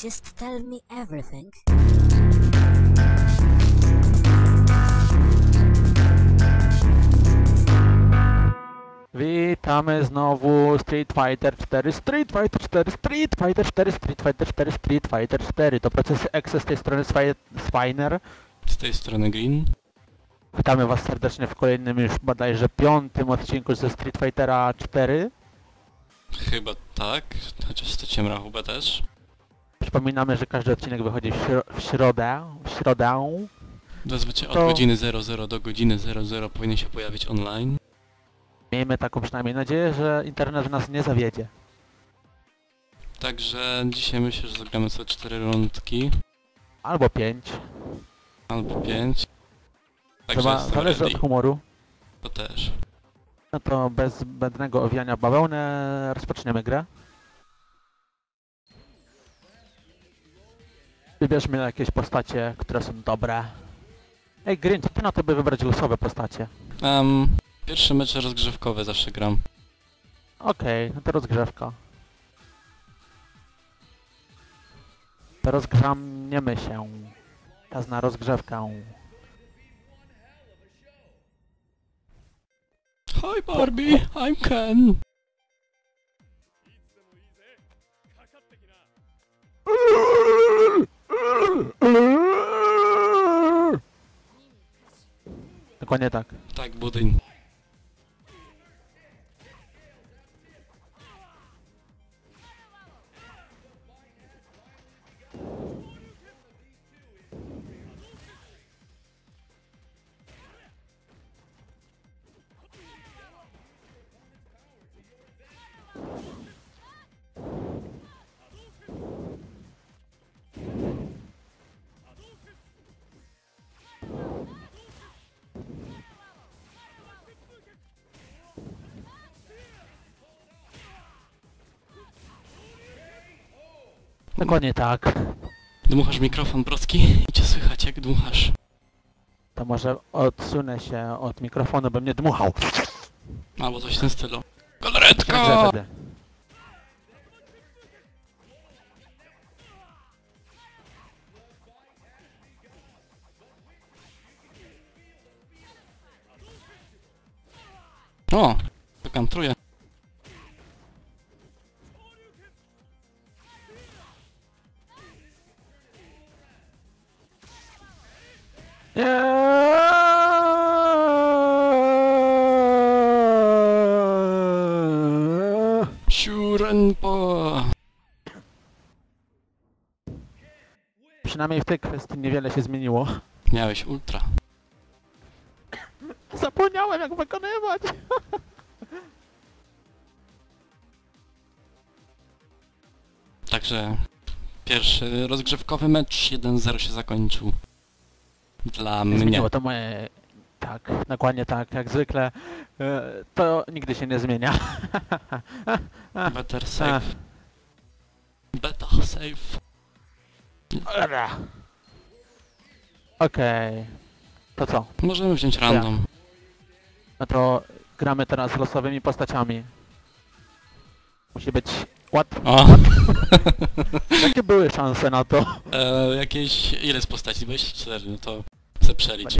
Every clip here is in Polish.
Just tell me everything. Witamy znowu Street Fighter 4, Street Fighter 4, Street Fighter 4, Street Fighter 4, Street Fighter 4. To procesy Exe z tej strony Swi- Swiner. Z tej strony Green. Witamy was serdecznie w kolejnym już bodajże piątym odcinku ze Street Fightera 4. Chyba tak, chociaż straciłem rachubę też. Przypominamy, że każdy odcinek wychodzi w, śro w środę, w środę. Zazwyczaj od To- godziny 00 do godziny 00 powinien się pojawić online. Miejmy taką przynajmniej nadzieję, że internet nas nie zawiedzie. Także dzisiaj myślę, że zagramy sobie 4 rundki, Albo 5. albo 5. Także Chyba jestem zależy od humoru. To też. No to bez zbędnego owijania w bawełnę rozpoczniemy grę. Wybierzmy jakieś postacie, które są dobre. Ej, Green, co ty na to by wybrać losowe postacie? Um, pierwsze mecze rozgrzewkowe zawsze gram. Okej, no to rozgrzewka. To rozgrzaniemy się. Czas na rozgrzewkę. Hi Barbie, I'm Ken. Dokładnie tak. Tak, budyń. Dokładnie tak. Dmuchasz mikrofon, Brocki? I cię słychać jak dmuchasz. To może odsunę się od mikrofonu, bym nie dmuchał. Albo coś w tym stylu. Wtedy. O! Wykantruję. Nie. Przynajmniej w tej kwestii niewiele się zmieniło. Miałeś ultra. Zapomniałem jak wykonywać. Także pierwszy rozgrzewkowy mecz 1-0 się zakończył. Dla mnie. Zmieniło to moje... Tak, dokładnie tak, jak zwykle. E, To nigdy się nie zmienia. Better save. Better save. Dobra. Okej. To co? Możemy wziąć random. No to gramy teraz z losowymi postaciami. Musi być łatwo. O! Jakie były szanse na to? e, jakieś... ile jest postaci? 24, no to chcę przelicz.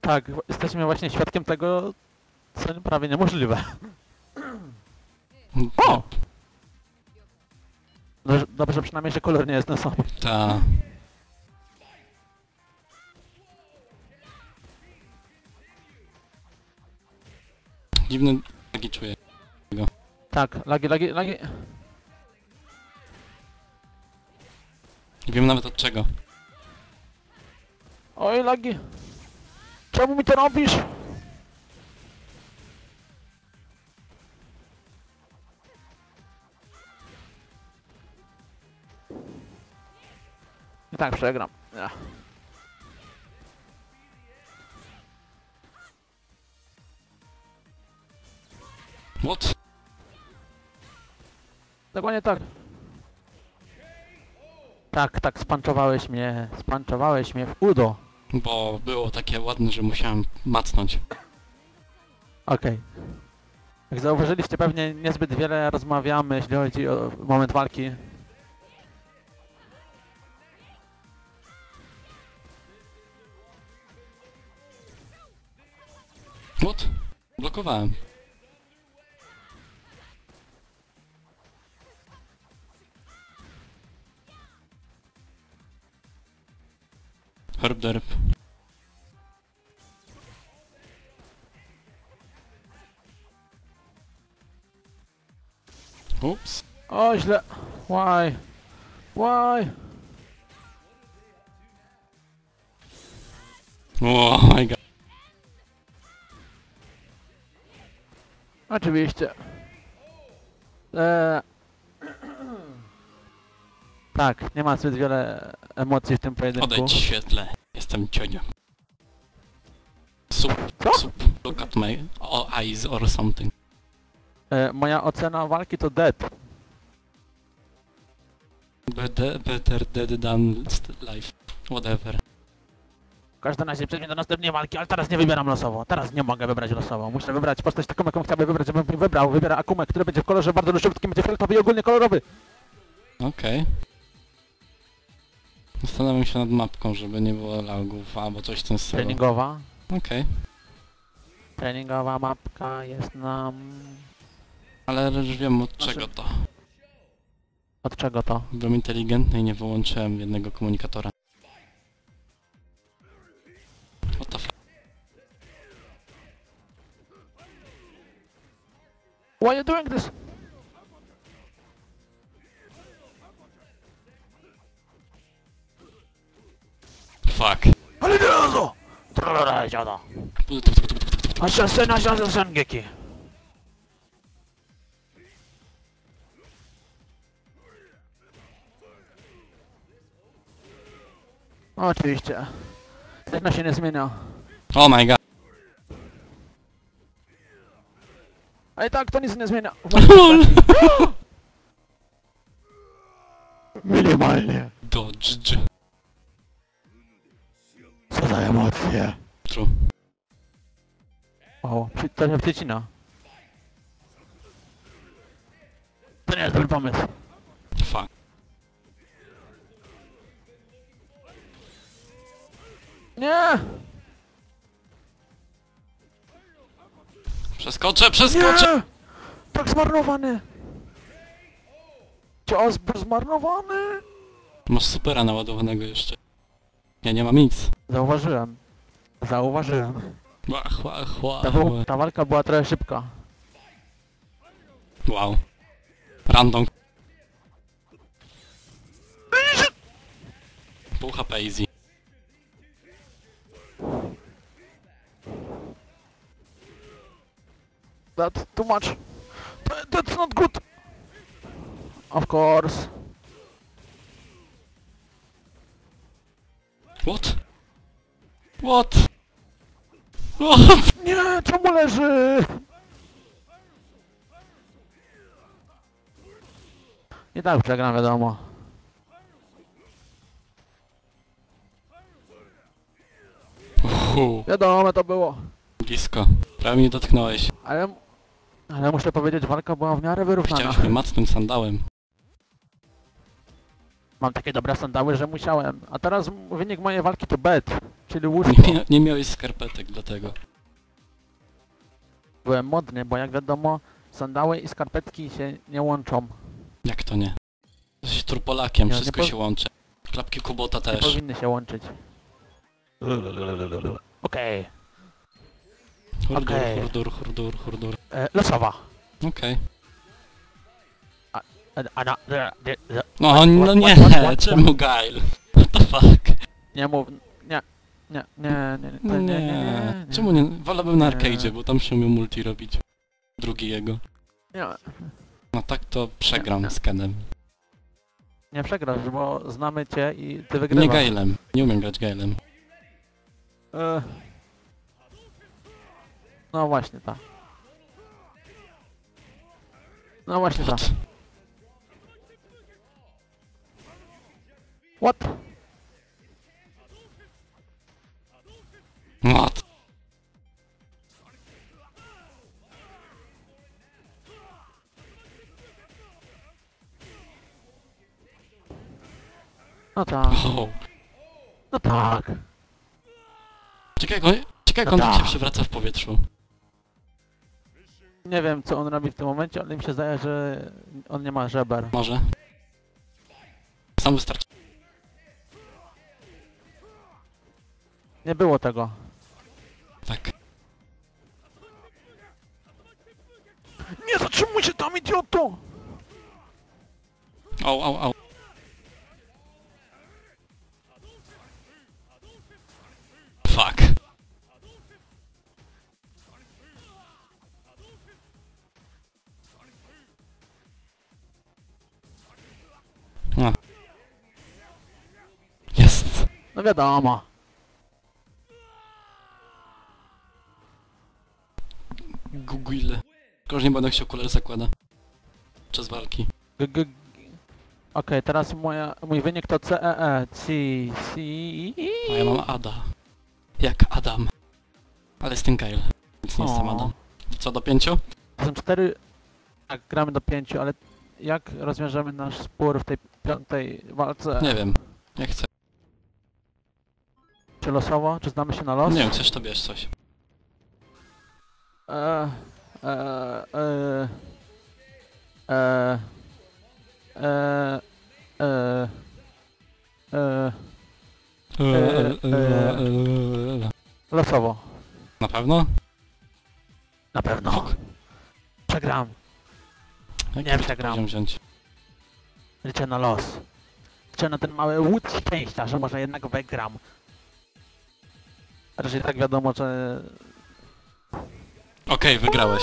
Tak, jesteśmy właśnie świadkiem tego, co prawie niemożliwe. O! Dobrze, dobrze przynajmniej, że kolor nie jest ten sam. Ta. Dziwny lagi czuję. Tak, lagi, lagi, lagi. Nie wiem nawet od czego. Oj, lagi. Czemu mi to robisz? I tak przegram. Ja. What? Dokładnie tak. Tak, tak, spanczowałeś mnie, spanczowałeś mnie w udo. Bo było takie ładne, że musiałem macnąć. Okej. Jak zauważyliście, pewnie niezbyt wiele rozmawiamy, jeśli chodzi o moment walki. What? Blokowałem. Herb derp. Ups. O, źle. Why? Why? Oh my god. Oczywiście. Eee. Tak, nie ma zbyt wiele emocji w tym pojedynku. Odejdź świetle. Jestem cieniem. Sup, Co? sup. Look at my eyes or something. E, moja ocena walki to dead. Better, better dead than life. Whatever. Każdym razie przejdźmy do następnej walki, ale teraz nie wybieram losowo. Teraz nie mogę wybrać losowo. Muszę wybrać postać taką, jaką chciałbym wybrać, żebym wybrał. Wybiera Akumę, który będzie w kolorze bardzo różowym, będzie fioletowy i ogólnie kolorowy. Okej. Zastanawiam się nad mapką, żeby nie było lagów albo coś w tym stylu. Treningowa. Okej. Treningowa mapka jest nam... Ale już wiem od Znaczy- czego to. Od czego to? Byłem inteligentny i nie wyłączyłem jednego komunikatora. Why are you doing this? Fuck. Ale nie razu! Tralala, dziada. Assassin, assassin, Sengeki. Oczywiście. Jedna się nie zmienia. Oh my god. A i tak to nic nie zmienia. LOL. Minimalnie. Dodge. Co za emocje. True. O, przy- to się przycina. To nie jest dobry Przeskoczę, przeskoczę! Nie! Tak zmarnowany! Cios był zmarnowany! Masz supera naładowanego jeszcze. Ja nie mam nic. Zauważyłem. Zauważyłem. Ła, chła, chła, Ta, był- ta walka była trochę szybka. Wow. Random. Pół HP easy. That's too much. That, that's not good. Of course. What? What? What? Nie, czemu leży? I tak przegram, wiadomo. Uhu, Wiadomo to było. blisko. Prawie mnie dotknąłeś. Ale, ale muszę powiedzieć, walka była w miarę wyrównana. Chciałeś mnie macnąć sandałem. Mam takie dobre sandały, że musiałem. A teraz wynik mojej walki to bed, czyli Nie, łóżko. mia nie miałeś skarpetek dlatego. Byłem modny, bo jak wiadomo, sandały i skarpetki się nie łączą. Jak to nie? Jesteś turpolakiem, Nie, nie wszystko po- się łączy. Klapki Kubota Nie też. powinny się łączyć. Okej. Hurdur, Okej. hurdur, hurdur, hurdur. E, Losowa. Okej. E, a na, de, de, de, No, no nie, what, what, what? czemu Gail? What the fuck? nie mów, nie, nie, nie, nie, No nie, nie, nie, nie, nie. czemu nie? Wolałbym na Nie. arcade'zie, bo tam się umiał multi robić. Drugi jego. Nie, No tak to przegram Nie. z Kenem. nie przegrasz, bo znamy cię i ty Nie wygrywasz. Gailem. Nie umiem grać Gailem. E, no właśnie tak. No właśnie tak. What? What? No tak, Oh. no tak. Ciekawe jak No on tak się tak. przewraca w powietrzu. Nie wiem co on robi w tym momencie, ale mi się zdaje, że on nie ma żeber. Może. Sam wystarczy. Nie było tego. Tak. Nie zatrzymuj się tam, idioto! Au, au, au. No wiadomo. Google. Nie będę chciał okular zakłada. Czas walki. G -g -g Okej, teraz moja, mój wynik to CEE. C, C, A ja mam Ada. Jak Adam. Ale jestem Kyle. Więc nie jestem O. Adam. Co do pięciu? To są cztery... Tak, gramy do pięciu, ale jak rozwiążemy nasz spór w tej piątej walce? Nie wiem. Jak chcę. Czy losowo? Czy znamy się na los? Nie wiem, chcesz to bierz coś. E, e, e, e, e, e, e, losowo. Na pewno? Na pewno. Przegram. Jak Nie przegram. wziąć? Liczę na los. Liczę na ten mały łód szczęścia, że może jednak wygram. Raczej tak wiadomo, że... Okej, wygrałeś.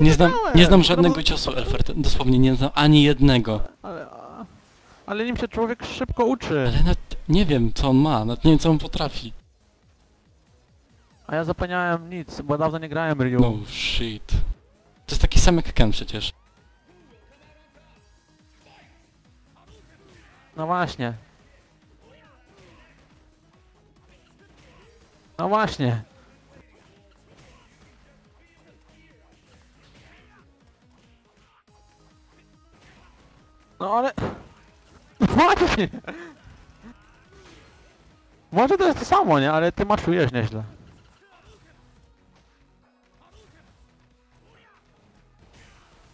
Nie znam, nie znam żadnego ciosu, Elfert. Dosłownie nie znam ani jednego. Ale, ale nim się człowiek szybko uczy. Ale nawet nie wiem, co on ma. Nawet nie wiem, co on potrafi. A ja zapomniałem nic, bo dawno nie grałem Ryu. No shit. To jest taki sam jak Ken przecież. No właśnie. No właśnie. No ale... Właśnie! Może to jest to samo, nie? Ale ty maszujesz nieźle.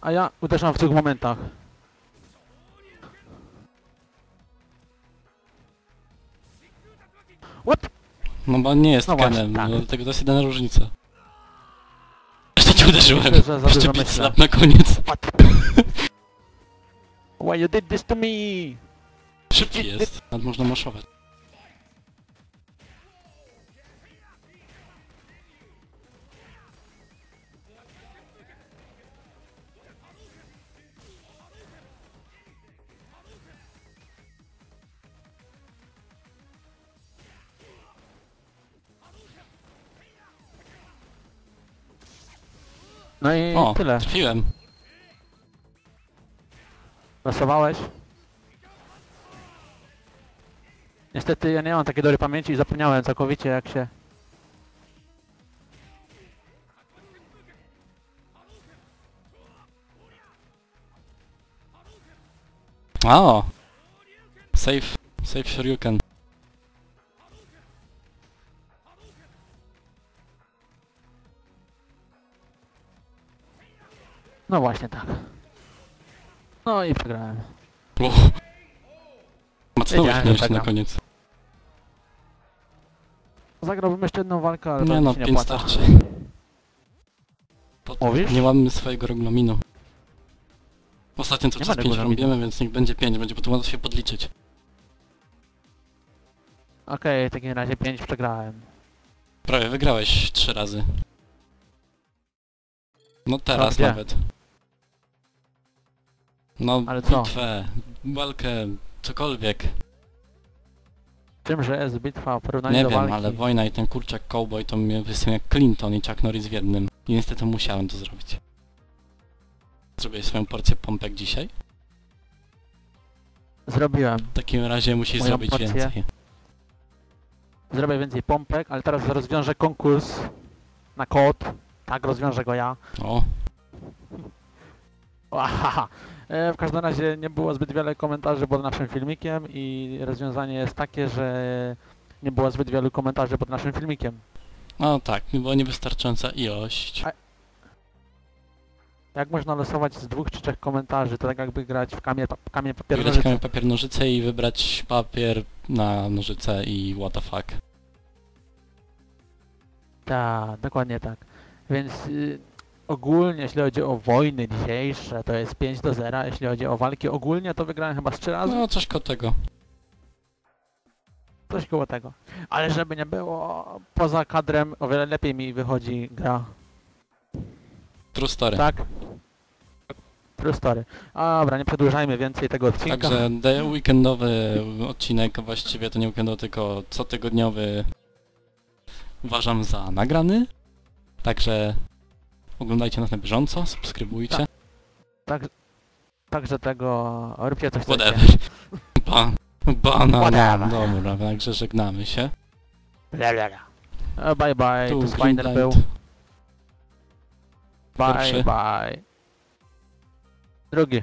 A ja uderzam w tych momentach. No bo nie jest No właśnie, Kenem, tak. no, dlatego to jest jedyna różnica. Zresztą cię uderzyłem. Za Jeszcze dużo beat myślę. slap na koniec. What? Why you did this to me? Szybki jest. Nawet można maszować. No i O, tyle. trafiłem. Losowałeś? Niestety ja nie mam takiej dobrej pamięci i zapomniałem całkowicie jak się... O! Safe, safe Shoryuken. No właśnie tak. No i przegrałem. Uff. Macnąłeś mnie jeszcze na koniec. Zagrałbym jeszcze jedną walkę, ale Nie no, się nie 5 opłaca. starczy. Po- Mówisz? Nie mamy swojego regulaminu. Ostatnio ma 5 regulaminu. robimy, więc niech będzie 5, będzie potem łatwo się podliczyć. Okej, w takim razie 5 przegrałem. Prawie wygrałeś 3 razy. No teraz gdzie? nawet. No, Ale co? bitwę, walkę, cokolwiek. Czymże jest bitwa w porównaniu Nie do wiem, walki? ale wojna i ten kurczak cowboy to mnie wysłał jak Clinton i Chuck Norris w jednym. I niestety musiałem to zrobić. Zrobiłeś swoją porcję pompek dzisiaj? Zrobiłem. W takim razie musisz Moją zrobić porcję? więcej. Zrobię więcej pompek, ale teraz rozwiążę konkurs na kod. Tak, rozwiążę go ja. O, Ahaha. E, W każdym razie nie było zbyt wiele komentarzy pod naszym filmikiem i rozwiązanie jest takie, że nie było zbyt wielu komentarzy pod naszym filmikiem. no tak, była niewystarczająca ilość. A- Jak można losować z dwóch czy trzech komentarzy? To tak jakby grać w kamień, pa- kamień papier, Wygrać nożyce. kamień, papier, nożyce i wybrać papier na nożyce i what the fuck. Tak, dokładnie tak. Więc y, ogólnie, jeśli chodzi o wojny dzisiejsze, to jest 5 do 0. Jeśli chodzi o walki ogólnie, to wygrałem chyba z 3 razy. No coś koło tego. Coś koło tego. Ale żeby nie było, poza kadrem o wiele lepiej mi wychodzi gra. True story. Tak? True story. A, Dobra, nie przedłużajmy więcej tego odcinka. Także weekendowy odcinek, właściwie to nie weekendowy, tylko cotygodniowy uważam za nagrany. Także oglądajcie nas na bieżąco, subskrybujcie. Tak. Tak, także tego, róbcie coś. Whatever. Ba banana. Dobra, także żegnamy się. Bla, bla, bla. E, Bye bye, Tu tu Greenlight. był. Bye Pierwszy. bye. Drugi.